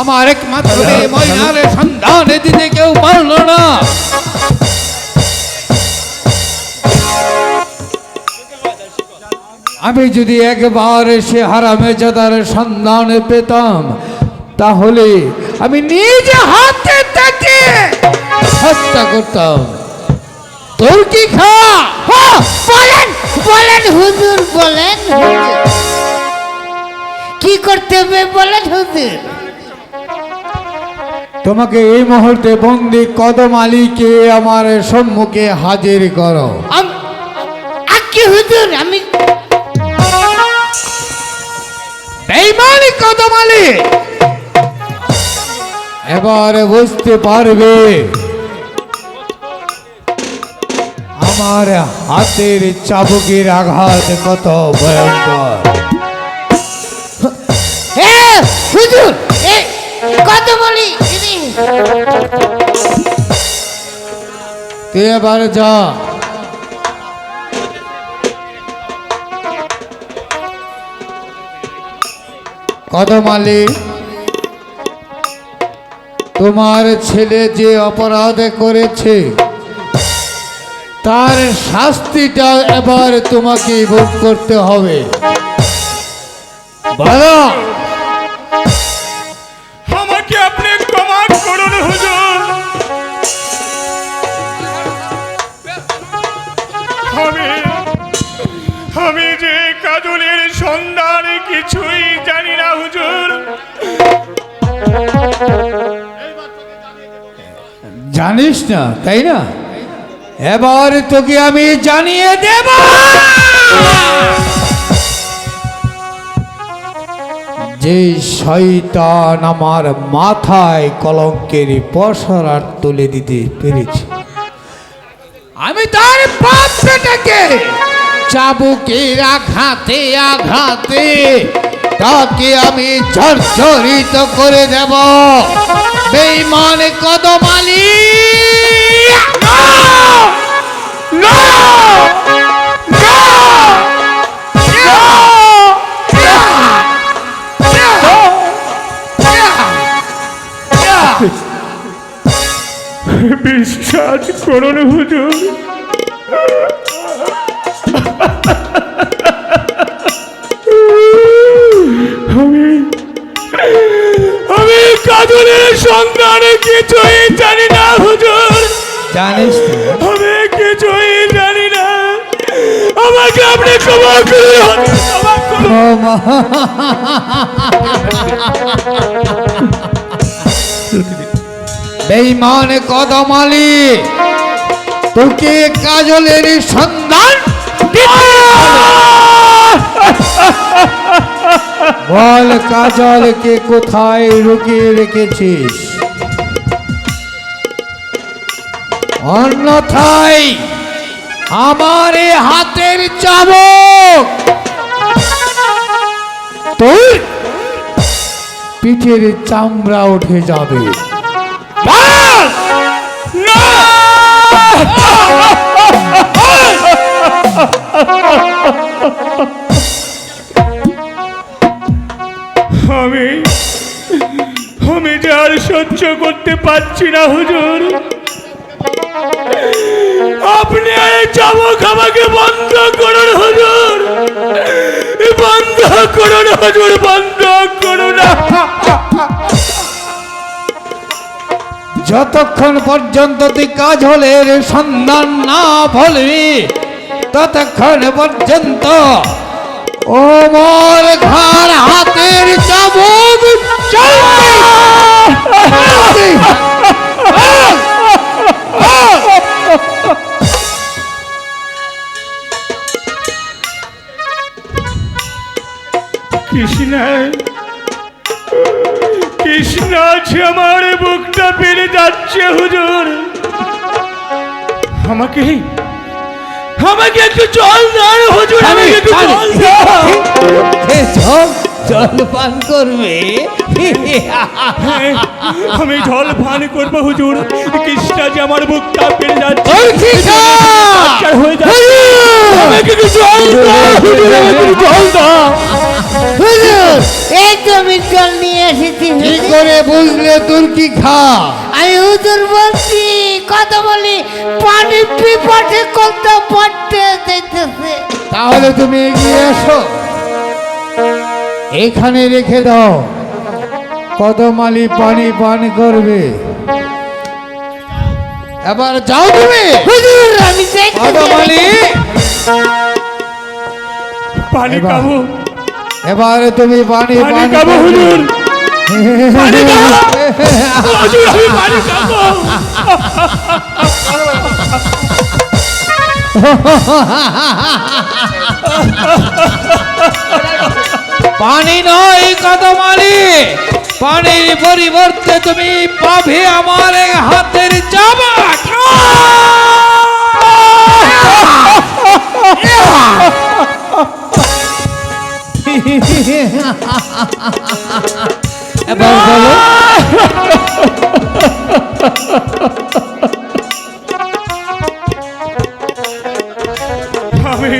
আমার একমাত্র মেয়ে ময়নার সন্ধান দিতে কেউ পারল না। আমি যদি একবার সে হারামে জাদার সন্ধান পেতাম তাহলে আমি নিজে হাতে তাকে হত্যা করতাম। তোর কি খা? বলেন বলেন হুজুর বলেন। কি করতে হবে? বলেন হুজুর। তোমাকে এই মুহূর্তে বন্দি কদম আলীকে আমার সম্মুখে হাজির করো। আম- বেইমানি কদম আলী! এবার বুঝতে পারবে আমার হাতের চাবুকের আঘাত কত ভয়ঙ্কর। হে হুজুর এ কত বলি তুই যা। কদম আলী তোমার ছেলে যে অপরাধ করেছে, তার শাস্তিটা এবার তোমাকে ভোগ করতে হবে। বলো জানিস না, তাই না? এবার তোকে আমি জানিয়ে দেব। যে শয়তান আমার মাথায় কলঙ্কের পসরার তুলে দিতে পেরেছে, আমি তার বাপ বেটাকে চাবুকের আঘাতে আঘাতে তাকে আমি জর্জরিত করে দেব। বেইমান কদমালি বিশ্বাস করুন হুজুর। আমি কাজলের সন্ধানে কিছুই জানি না হুজুর। জানিস আমি কিছুই জানি না। আমাকে আপনি ক্ষমা করুন। বেইমান কদমালি তোকে কাজলের সন্ধান দিতে। বল কাজলকে কোথায় রুকিয়ে রেখেছিস? অন্যথায় আমার হাতের তোর পিঠের চামড়া উঠে যাবে। সহ্য করতে পারছি না, হুজুর। আপনি চাবক আমাকে বন্ধ করুন, হুজুর। বন্ধ করুন, হুজুর, বন্ধ করুন। যতক্ষণ পর্যন্ত তুই কাজলের সন্ধান না বলবি ততক্ষণ পর্যন্ত আছে আমার বুকটা পেরে যাচ্ছে হুজুর। আমাকে আমাকে একটু জল দাও হুজুর আমাকে একটু জল দাও। জল জল পান করবে? আমি জল পান করব হুজুর কৃষ্ণ যে আমার বুকটা পেরে যাচ্ছে! হয়ে যাচ্ছে। আমাকে একটু জল দাও হুজুর আমাকে একটু জল দাও। হুজুর জমির জল এসেছি কি করে বুঝলে তোর কি খা আমি হুজুর বলছি কথা বলি পানি পিপাসে কত পড়তে যেতেছে তাহলে তুমি এগিয়ে এসো। এখানে রেখে দাও। কদমালি পানি পান করবে। এবার যাও তুমি। হুজুর আমি কদমালি পানি এবার- খাব এবার তুমি পানি পানি পান খাব হুজুর। পানি খাব হুজুর আমি পানি খাব পানি নয় কদমালি। পানির পরিবর্তে তুমি পাবে আমার হাতের জামা। এবার বলো। আমি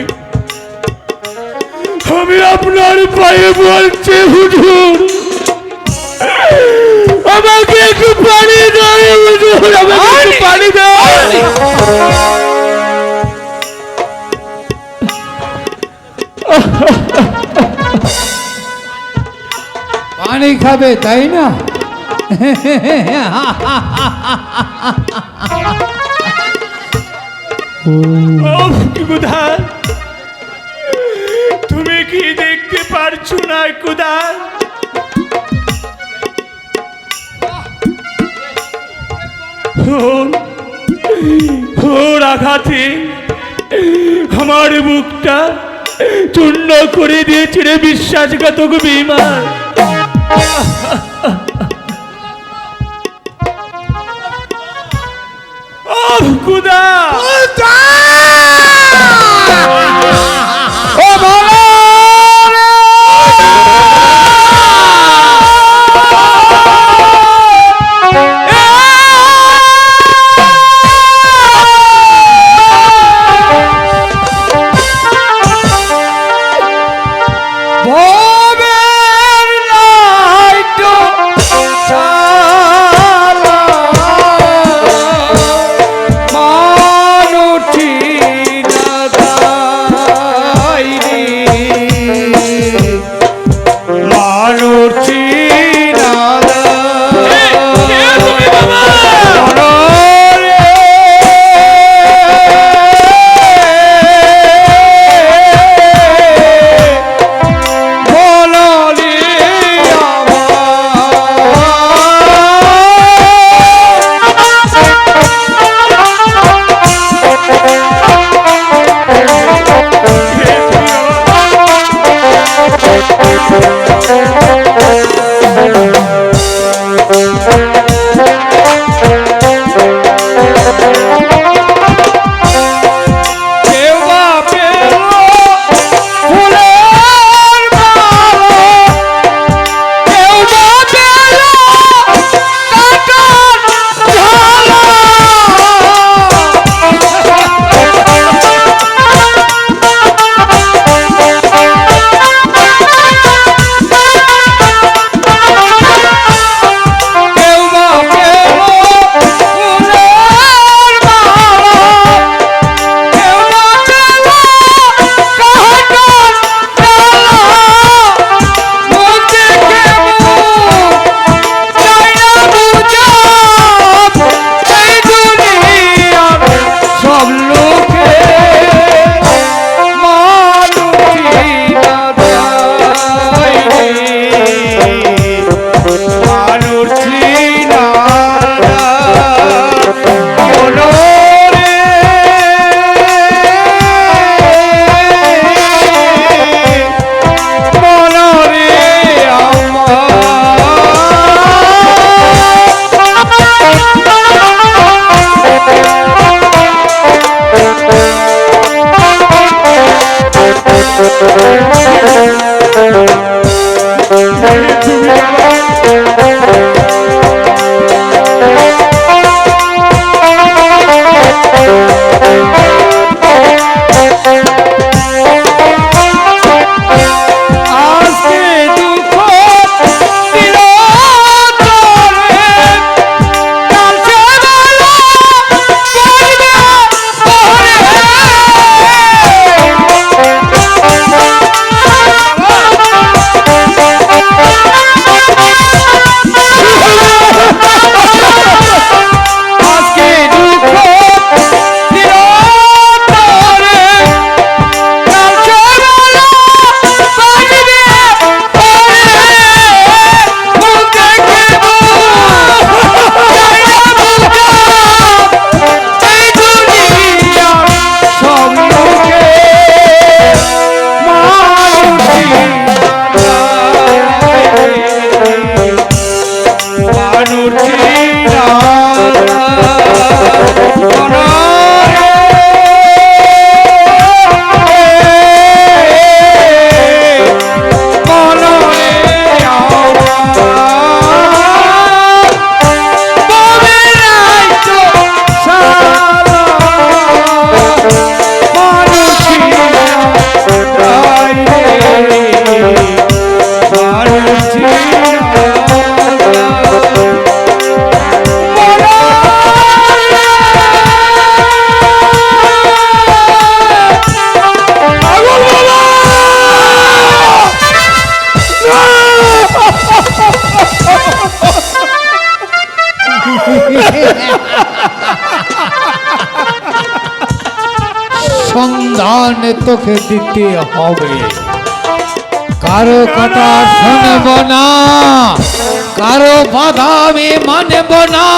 আমি আপনার পায়ে বলছি হুজুর। আমাকে একটু পানি দাও হুজুর আমাকে একটু পানি দাও। পানি খাবে তাই না? ওহ, কি কোথায় তুমি কি দেখতে পারছ না ওর ওর আঘাতে আমার বুকটা চূর্ণ করে দিয়েছে রে বিশ্বাসঘাতক বিমান। 아 তোকে দিতে হবে কারও কথা শুনব না, কারও বাধা আমি মানব না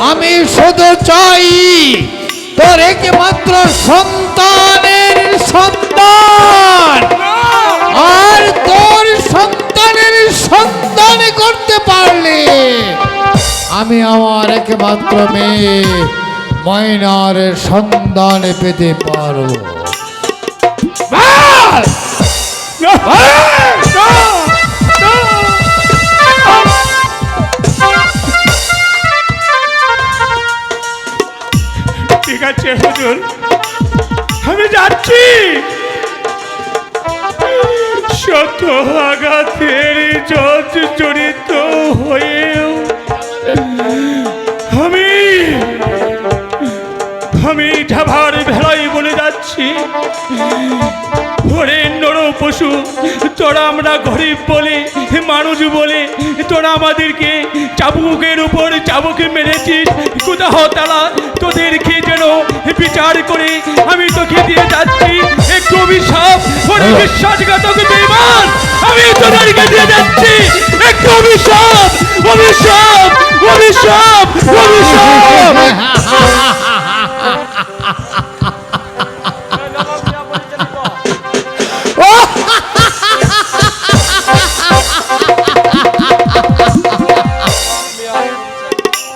আমি শুধু চাই তোর একমাত্র সন্তানের সন্তান আর তোর সন্তানের সন্তান করতে পারলে আমি আমার একমাত্র মেয়ে, ময়নার সন্তান পেতে! না! ঠিক আছে, হুজুর। আমি যাচ্ছি। শত আঘাতের জড়িত হয়েও আমি আমি ঢাভার ভেলাই বলে যাচ্ছি। পশু তোরা আমরা গরিব বলে মানুষ বলে তোরা আমাদেরকে চাবুকের উপর চাবুক মেরেছিস কোথাও তারা তোদেরকে যেন বিচার করে আমি তোকে দিয়ে যাচ্ছি একটু অভিশাপ ওরে বিশ্বাসঘাতক বেমান আমি তোদেরকে দিয়ে যাচ্ছি একটু অভিশাপ অভিশাপ অভিশাপ অভিশাপ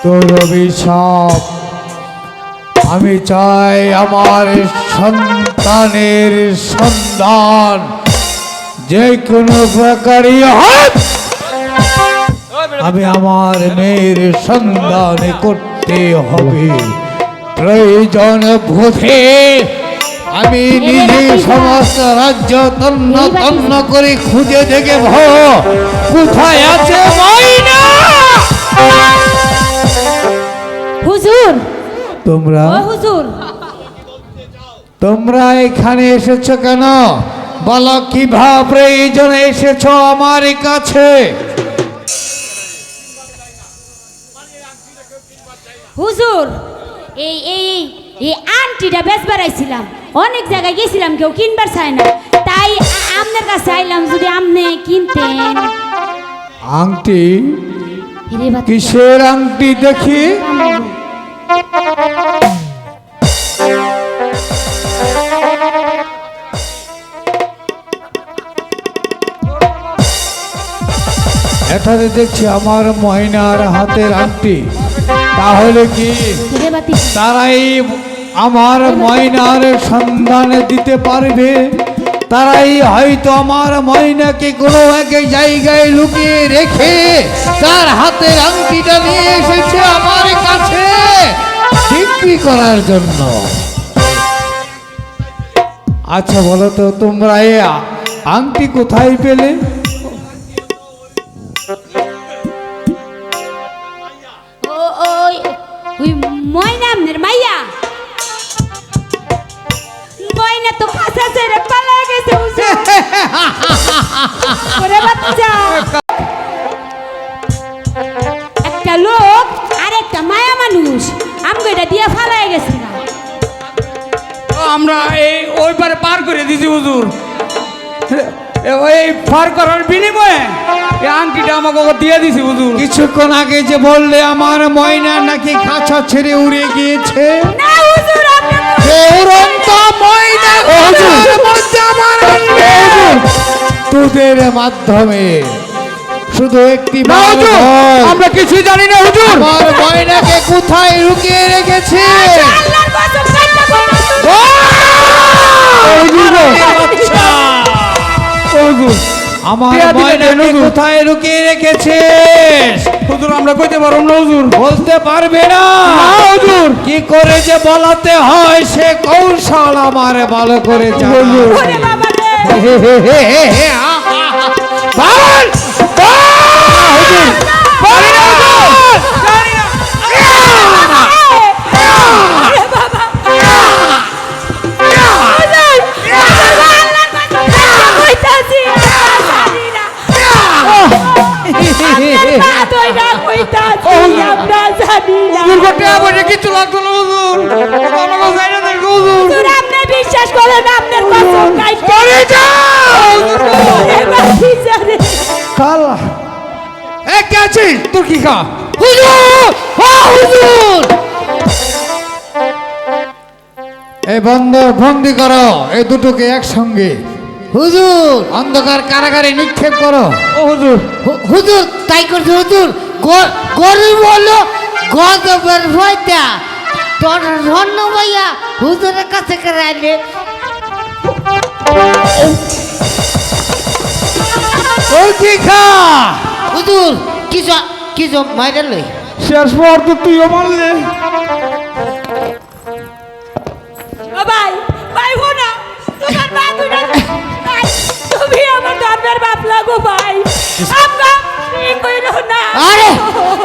তোর অভিশাপ। আমি চাই আমার সন্তানের সন্তান যে কোনো প্রকারই হোক আমি আমার মেয়ের সন্ধান করতে হবে। প্রয়োজন বোধে আমি নিজে সমস্ত রাজ্য তন্ন তন্ন করে খুঁজে দেখে কোথায় আছে? তোমরা হুজুর। তোমরা এখানে এসেছ কেন? বলো কীভাবে এই জন্য এসেছ আমার কাছে? হুজুর এই এই এই আন্টিটা বেশ বেড়াইছিলাম। অনেক জায়গায় গেছিলাম কেউ কিনবার চায় না। তাই আপনার কাছে আইলাম যদি আপনি কিনতেন। আংটি? কিসের আংটি দেখি? এটাতে দেখছি আমার ময়নার হাতের আংটি। তাহলে কি তারাই আমার ময়নার সন্ধান দিতে পারবে? তারাই হয়তো আমার ময়নাকে কোনো এক জায়গায় লুকিয়ে রেখে তার হাতের আংটিটা নিয়ে এসেছে আমার কাছে। বিক্রি করার জন্য? আচ্ছা বলো তো তোমরা এই আ- আংটি কোথায় পেলে? ওরে বাচ্চা। একটা লোক আর একটা মায়া মানুষ। এটা দিয়ে ফালাই গেছে না। আমরা এই ওই পারে পার করে দিছি হুজুর। এ- ওই পার করার বিনিময়ে এই আংটিটা আমাকে দিয়ে দিছি হুজুর। কিছুক্ষণ আগে যে বললে আমার ময়না নাকি খাঁচা ছেড়ে উড়ে গিয়েছে? না তোদের মাধ্যমে শুধু একটি আমরা কিছুই জানি না হুজুর আমার ময়নাকে কোথায় লুকিয়ে রেখেছে আচ্ছা হুজুর আমার ময়নাকে কোথায় লুকিয়ে রেখেছে? হুজুর আমরা কইতে পারব না হুজুর। বলতে পারবে না। হুজুর। কি করে যে বলাতে হয় সে কৌশল আমার ভালো করে জানা। বাবা বিশ্বাস করেন আপনার কালা। এ কে আছিস তোর কি খা হুজুর! ও হুজুর! এই বন্দর বন্দি করো। এই দুটোকে একসঙ্গে। হুজুর! অন্ধকার কারাগারে নিক্ষেপ করো। ও হুজুর। হু- হুজুর তাই করছে হুজুর। গরিব হলো গজবের ভয়টা তোর ধন্য ভাইয়া হুজুরের কাছে রাইলে তোর কি খা হুজুর কিছু কিছু মাইরে লই? শেষ পর তো তুইও মারলে। ভাই ভাই হো না তোমার মা দুটা ভাই তুমি আমার ধর্মের বাপ লাগো ভাই। আরে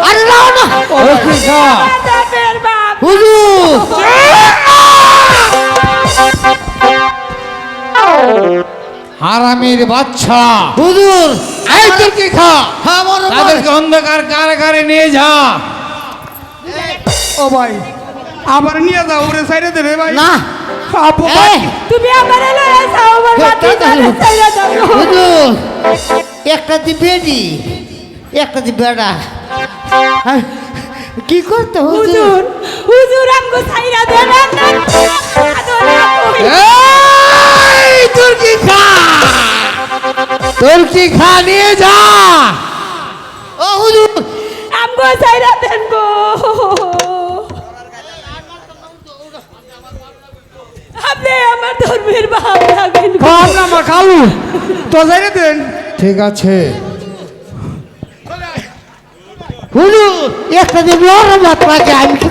আরে নাও না। তোর কি খা বাপ। হুজুর। হারামির বাচ্চা। হুজুর এই তোর কি খা? আমার তাদেরকে অন্ধকার কারাগারে নিয়ে যা। ও ভাই আবার নিয়ে যাও ওরে সাইডে দে রে ভাই। না। আপু ভাই। তুমি আমার লয়ে যাও আমার দাও। হুজুর একটা দি বেডি একটা বেড়া। কি করতে হুজুর? হুজুর আমগো ছাইরা দেন না। এই তোর কি খা? তোর কি খা? নিয়ে যা। ও হুজুর আমগো ছাইরা দেন গো। আপনি আমার ধর্মের বাপ লাগেন গো। খাম না আমার খালু তো দেন। ঠিক আছে। হুজুর একটা দি বড় মাত লাগে আমি কি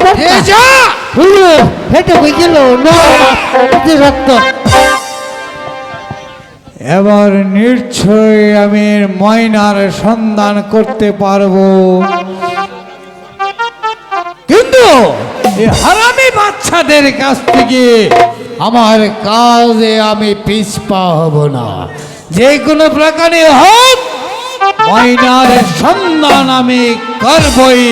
হেঁটে হয়ে গেল রক্ত। এবার নিশ্চয় আমি ময়নার সন্ধান করতে পারব। কিন্তু এই হারামি বাচ্চাদের কাছ থেকে আমার কাজে আমি পিছপা হব না। যে কোনো প্রকারে হোক ময়নার সন্ধান আমি করবই।